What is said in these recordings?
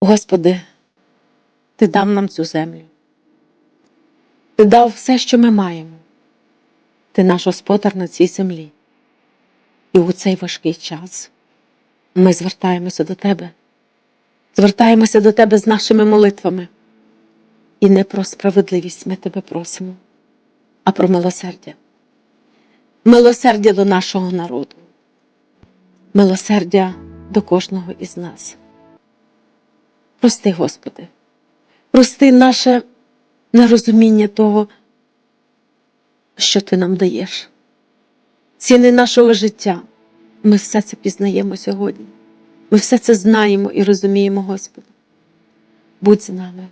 Господи, Ти дав нам цю землю. Ти дав все, що ми маємо. Ти наш господар на цій землі. І у цей важкий час ми звертаємося до Тебе, звертаємося до Тебе з нашими молитвами. І не про справедливість ми тебе просимо, а про милосердя. Милосердя до нашого народу, милосердя до кожного із нас. Прости, Господи, прости наше нерозуміння того, що Ти нам даєш. Ціни нашого життя. Ми все це пізнаємо сьогодні. Ми все це знаємо і розуміємо, Господи. Будь з нами,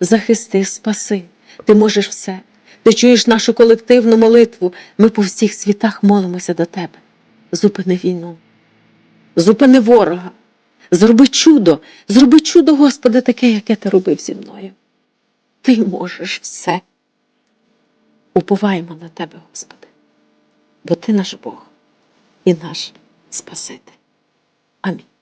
захисти, спаси. Ти можеш все. Ти чуєш нашу колективну молитву. Ми по всіх світах молимося до Тебе. Зупини війну, зупини ворога, зроби чудо, зроби чудо, Господи, таке, яке ти робив зі мною. Ти можеш все. Уповаємо на Тебе, Господи, бо Ти наш Бог і наш Спаситель. Амінь.